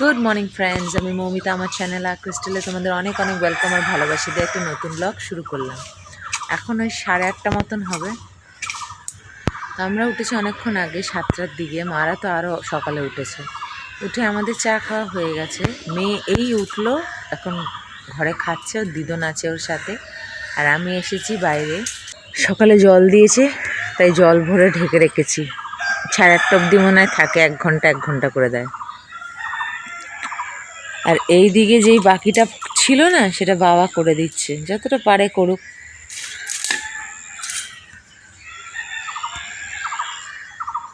Good morning friends আমি মৌমিতা, আমার channel আর ক্রিস্টালে তোমাদের অনেক অনেক ওয়েলকাম আর ভালোবাসি দিয়ে একটা নতুন ব্লগ শুরু করলাম। এখন ওই সাড়ে আটটা মতন হবে। আমরা উঠেছি অনেকক্ষণ আগে, সাতটার দিকে। মারা তো আরও সকালে উঠেছে। উঠে আমাদের চা খাওয়া হয়ে গেছে। মেয়ে এই উঠল, এখন ঘরে খাচ্ছে, ওর দিদন আছে ওর সাথে। আর আমি এসেছি বাইরে। সকালে জল দিয়েছে, তাই জল ভরে ঢেকে রেখেছি। সাড়ে আটটা অবধি মনে হয় থাকে, এক ঘণ্টা এক ঘণ্টা করে দেয়। আর এই দিকে যেই বাকিটা ছিল না, সেটা বাবা করে দিচ্ছে। যতটা পারে করুক।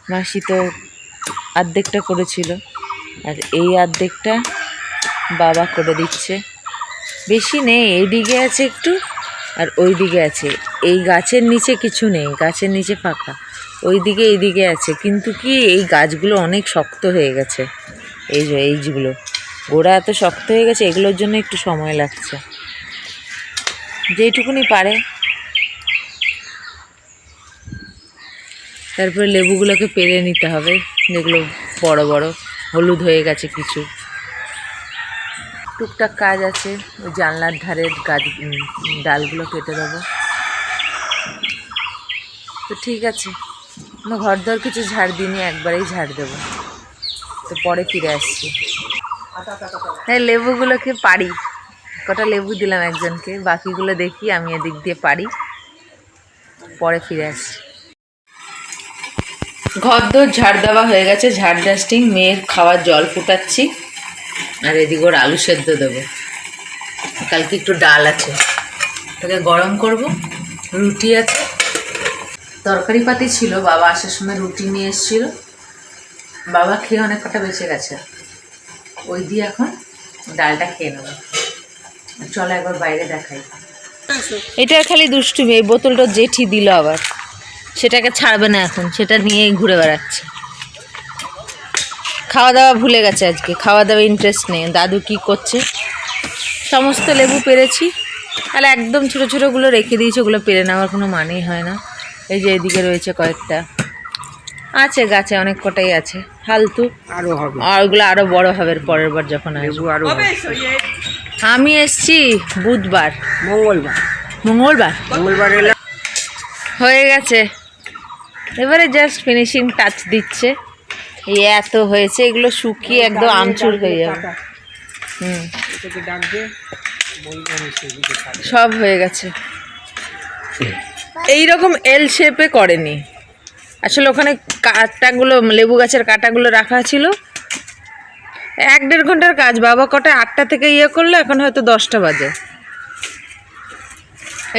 মাসি তো অর্ধেকটা করেছিল। আর এই অর্ধেকটা বাবা করে দিচ্ছে। বেশি নেই এই দিকে আছে একটু, আর ওই দিকে আছে। এই গাছের নিচে কিছু নেই, গাছের নিচে ফাঁকা। ওই দিকে এই দিকে আছে। কিন্তু কি, এই গাছগুলো অনেক শক্ত হয়ে গেছে। এই যে, এইগুলো। গোড়া এত শক্ত হয়ে গেছে, এগুলোর জন্য একটু সময় লাগছে। যেইটুকুনি পারে। তারপরে লেবুগুলোকে পেরে নিতে হবে, যেগুলো বড় বড়, হলুদ হয়ে গেছে কিছু। টুকটাক কাজ আছে, ওই জানলার ধারের গাছ ডালগুলো কেটে দেবো। তো ঠিক আছে, আমার ঘর দর কিছু ঝাড় দিইনি, একবারেই ঝাড় দেবো। তো পরে ফিরে আসছি। হ্যাঁ লেবুগুলোকে পারি। কটা লেবু দিলাম একজনকে, বাকিগুলো দেখি, আমি এদিক দিয়ে পারি। পরে ফিরে আসি ঘর দোর ঝাড় দেওয়া হয়ে গেছে, ঝাড় ডাস্টিং মেয়ের খাওয়ার জল ফুটাচ্ছি। আর এদিকে ওর আলু সেদ্ধ দেবো। কালকে একটু ডাল আছে। তাকে গরম করব। রুটি আছে। তরকারি পাতি ছিল, বাবা আসার সময় রুটি নিয়ে এসেছিল। বাবা খেয়ে অনেক কটা বেঁচে গেছে। ওই দিয়ে এখন ডালটা খেয়ে নেব। চলো একবার বাইরে দেখাই। এটার খালি দুষ্টুমি, এই বোতলটা জেঠি দিল আবার। সেটাকে ছাড়বে না এখন, সেটা নিয়েই ঘুরে বেড়াচ্ছে। খাওয়া দাওয়া ভুলে গেছে আজকে, খাওয়া দাওয়া ইন্টারেস্ট নেই। দাদু কি করছে? সমস্ত লেবু পেরেছি। তাহলে একদম ছোটো ছোটোগুলো রেখে দিয়েছি, ওগুলো পেরে নেওয়ার কোনো মানেই হয় না। এই যে এদিকে রয়েছে কয়েকটা। আছে গাছে অনেক কটাই আছে। ফালতু। আরও হবে। আর ওগুলো আরও বড় হবে পরের বার যখন আসব। আরও আমি এসছি বুধবার। মঙ্গলবার। মঙ্গলবার? মঙ্গলবার এলাম হয়ে গেছে। এবারে জাস্ট ফিনিশিং টাচ দিচ্ছে। এই এত হয়েছে এগুলো শুকিয়ে একদম আমচুর হয়ে যাবে। হুম। সব হয়ে গেছে। এই রকম এল শেপে করেনি। আসলে ওখানে কাটাগুলো লেবু গাছের কাটাগুলো রাখা ছিল। এক দেড় ঘণ্টার কাজ, বাবা কটা আটটা থেকে ইয়ে করল, এখন হয়তো দশটা বাজে।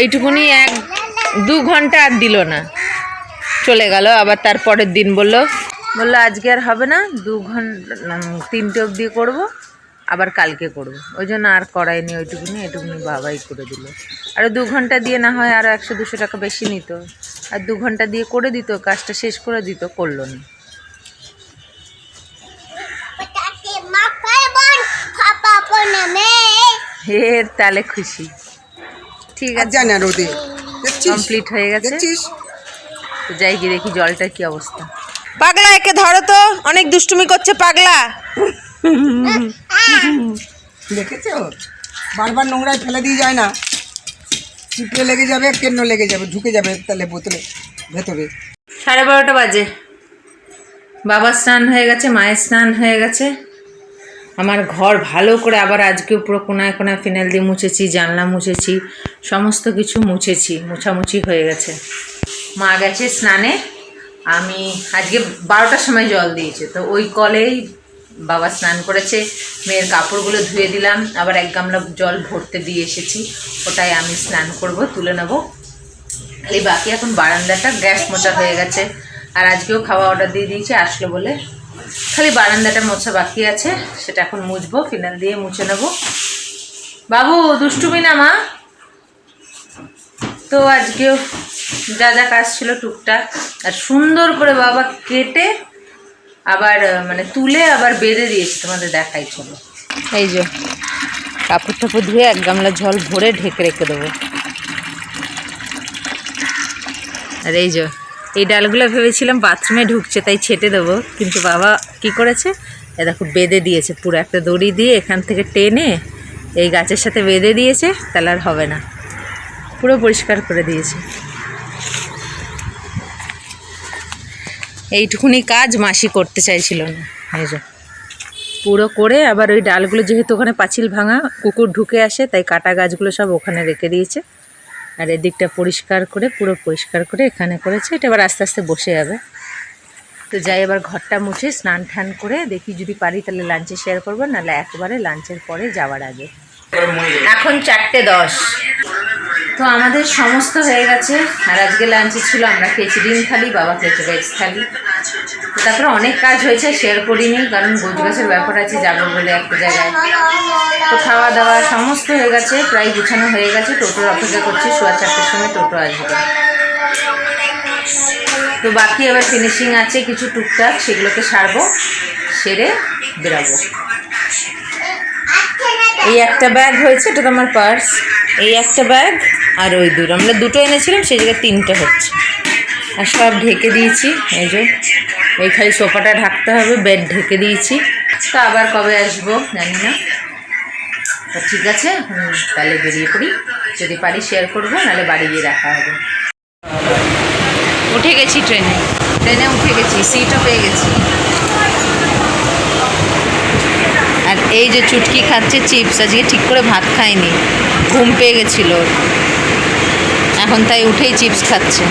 এইটুকুনি এক, দু ঘণ্টা আর দিল না। চলে গেল, আবার তার পরের দিন বলল বলল, আজকে আর হবে না, দু ঘণ্টা তিনটে অবধি করব, আবার কালকে করব। ওই জন্য আর করাইনি ওইটুকুনি, এটুকুনি বাবাই করে দিল। আর দু ঘণ্টা দিয়ে না হয় আরও একশো, দুশো টাকা বেশি নিত। আর দু ঘণ্টা দিয়ে করে দিত কাজটা শেষ করে দিত করল না। এর তালে খুশি। ঠিক আছে। জানি রোদে। কমপ্লিট হয়ে গেছে। তো যাই গিয়ে দেখি জলটার কি অবস্থা। পাগলা একে ধরো তো। অনেক দুষ্টুমি করছে পাগলা। দেখেছ? বারবার নোংরায় ফেলে দিয়ে যায় না। চিপড়ে লেগে যাবে, কেন্ন লেগে যাবে, ঢুকে যাবে তাহলে বোতলে, ভেতরে। সাড়ে বারোটা বাজে। বাবার স্নান হয়ে গেছে, মায়ের স্নান হয়ে গেছে। আমার ঘর ভালো করে আবার আজকে পুরো কোনায় কোনায় ফিনাইল দিয়ে মুছেছি, জানলা মুছেছি, সমস্ত কিছু মুছেছি, মুছামুছি হয়ে গেছে। মা গেছে স্নানে। আমি আজকে বারোটার সময় জল দিয়েছে, তো ওই কলেই বাবা স্নান করেছে, মেয়ের কাপড়গুলো ধুয়ে দিলাম, আবার এক গামলা জল ভরতে দিয়ে এসেছি, ওটাই আমি স্নান করব, তুলে নেব। খালি বাকি এখন বারান্দাটা, গ্যাস মোচা হয়ে গেছে, আর আজকেও খাওয়া অর্ডার দিয়ে দিয়েছি, আসলো বলে। খালি বারান্দাটা মোছা বাকি আছে, সেটা এখন মুছবো ফিনাল দিয়ে মুছে নেব। বাবু, দুষ্টুমি না মা? তো আজকেও যা যা কাজ ছিল টুকটাক, আর সুন্দর করে বাবা কেটে আবার মানে তুলে আবার বেঁধে দিয়েছে, তোমাদের দেখাই চলো। এই যে, কাপড় টাপড় ধুয়ে এক গামলা জল ভরে ঢেকে রেখে দেবো। আর এই যে, এই ডালগুলো ভেবেছিলাম বাথরুমে ঢুকছে, তাই ছেটে দেবো, কিন্তু বাবা কি করেছে? এ দেখো, বেঁধে দিয়েছে, পুরো একটা দড়ি দিয়ে এখান থেকে টেনে এই গাছের সাথে বেঁধে দিয়েছে, তাহলে আর হবে না। পুরো পরিষ্কার করে দিয়েছে। এইটুকুনি কাজ মাসি করতে চাইছিল না। এই যে। পুরো করে আবার ওই ডালগুলো যেহেতু ওখানে পাঁচিল ভাঙা, কুকুর ঢুকে আসে, তাই কাটা গাছগুলো সব ওখানে রেখে দিয়েছে। আর এদিকটা পরিষ্কার করে, পুরো পরিষ্কার করে এখানে করেছে। এটা এবার আস্তে আস্তে বসে যাবে। তো যাই এবার ঘরটা মুছে স্নান টান করে দেখি যদি পারি তাহলে লাঞ্চে শেয়ার করব, নাহলে একবারে লাঞ্চের পরে যাওয়ার আগে। এখন চারটে দশ। তো আমাদের সমস্ত হয়ে গেছে। আর আজকে লাঞ্চে ছিল আমরা খেয়েছি ডিম থালি, বাবা খেয়েছে ভেজ থালি। তো তারপরে অনেক কাজ হয়েছে শেয়ার করিনি, কারণ গোছ গাছের ব্যাপার আছে, যাব বলে একটা জায়গায়। তো খাওয়া দাওয়া সমস্ত হয়ে গেছে, প্রায় গুছানো হয়ে গেছে, টোটোর অপেক্ষা করছি, সোয়া চারটের সময় টোটো আসবে। তো বাকি এবার ফিনিশিং আছে, কিছু টুকটাক, সেগুলোকে সারবো, সেরে বেরাবো। এই একটা ব্যাগ হয়েছে, এটা তো আমার পার্স এই একটা ব্যাগ আর ওই দুটো, আমরা দুটো এনেছিলাম, সেই জায়গায় তিনটে হচ্ছে। আর সব ঢেকে দিয়েছি, এই যে ওই খালি সোফাটা ঢাকতে হবে, বেড ঢেকে দিয়েছি। তা আবার কবে আসব, জানি না। তা ঠিক আছে তাহলে বেরিয়ে পড়ি। যদি পারি শেয়ার করব, নাহলে বাড়ি গিয়ে রাখা হবে। উঠে গেছি ট্রেনে। ট্রেনে উঠে গেছি সিটও পেয়ে গেছি। আর এই যে চুটকি খাচ্ছে চিপস আজকে ঠিক করে ভাত খায়নি ঘুম পেয়ে গেছিল। এখন তাই উঠেই চিপস খাচ্ছে।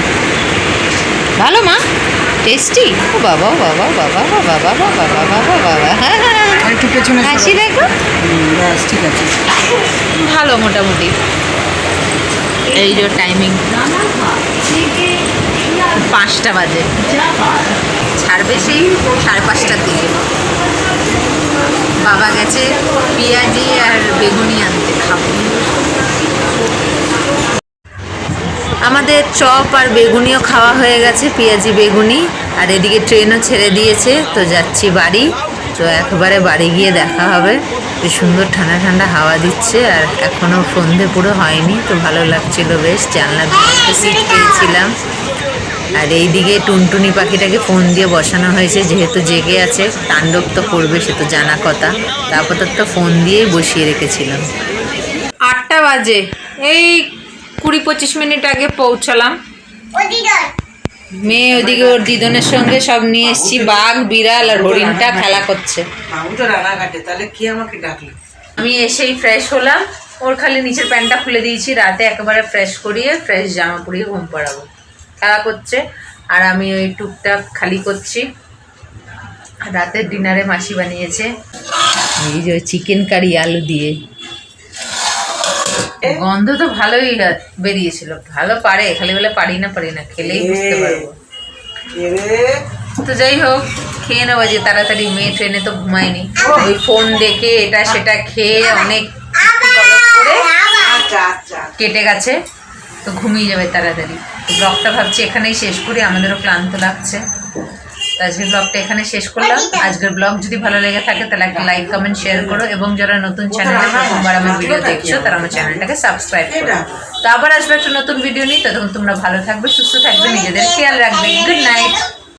ভালো মা? টেস্টি? ও বাবা বাবা বাবা বাবা বাবা ও বাবা বাবা হ্যাঁ হ্যাঁ আর একটু পেছনে। হাসি দেখো। ব্যাস ঠিক আছে। ভালো মোটামুটি। এই যে টাইমিং পাঁচটা বাজে। ছাড়বে সেই সাড়ে পাঁচটার দিকে। বাবা গেছে পেঁয়াজি আর বেগুনি আনতে খাব। আমাদের চপ আর বেগুনিও খাওয়া হয়ে গেছে, পেঁয়াজি বেগুনি, আর এদিকে ট্রেনও ছেড়ে দিয়েছে, তো যাচ্ছি বাড়ি। তো একবারে বাড়ি গিয়ে দেখা হবে। বেশ সুন্দর ঠান্ডা ঠান্ডা হাওয়া দিচ্ছে, আর এখনও সন্ধে পুরো হয়নি, তো ভালো লাগছিল বেশ। জানলা সিট পেয়েছিলাম। আর এইদিকে টুনটুনি পাখিটাকে ফোন দিয়ে বসানো হয়েছে, যেহেতু জেগে আছে, তাণ্ডব তো করবে, সে তো জানা কথা। তারপর তো ফোন দিয়েই বসিয়ে রেখেছিলাম। আটটা বাজে। এই কুড়ি পঁচিশ মিনিট আগে পৌঁছালাম। মেয়ে ওদিকে ওর দিদনের সঙ্গে সব নিয়ে এসেছি বাঘ বিড়াল আর হরিণটা খেলা করছে। বাবু তো রানাঘাটে তাহলে কি আমাকে ডাকলো? আমি এসেই ফ্রেশ হলাম ওর খালি নিচের প্যান্টটা খুলে দিয়েছি রাতে একেবারে ফ্রেশ করিয়ে ফ্রেশ জামা পরিয়ে ঘুম পাড়াবো। খেলা করছে আর আমি ওই টুকটাক খালি করছি। রাতের ডিনারে মাসি বানিয়েছে। এই যে চিকেন কারি আলু দিয়ে। গন্ধ তো ভালোই বেরিয়েছিল। ভালো পারে খালি বলে পারি না পারি না খেলেই বুঝতে পারব। তো যাই হোক খেয়ে নেব যে তাড়াতাড়ি মেয়ে ট্রেনে তো ঘুমায়নি। ওই ফোন দেখে এটা সেটা খেয়ে অনেক আচ্ছা আচ্ছা। কেটে গেছে তো ঘুমিয়ে যাবে তাড়াতাড়ি। ব্লগটা ভাবছি এখানেই শেষ করি আমাদেরও ক্লান্ত লাগছে। তো আজকের ব্লগটা এখানে শেষ করলাম। আজকের ব্লগ যদি ভালো লেগে থাকে তাহলে একটা লাইক কমেন্ট শেয়ার করো এবং যারা নতুন চ্যানেল প্রথমবার আমার ভিডিও দেখছ তারা আমার চ্যানেলটাকে সাবস্ক্রাইব করো। তো আবার আসবে একটা নতুন ভিডিও নিয়ে। তখন তোমরা ভালো থাকবে সুস্থ থাকবে নিজেদের খেয়াল রাখবে। Good night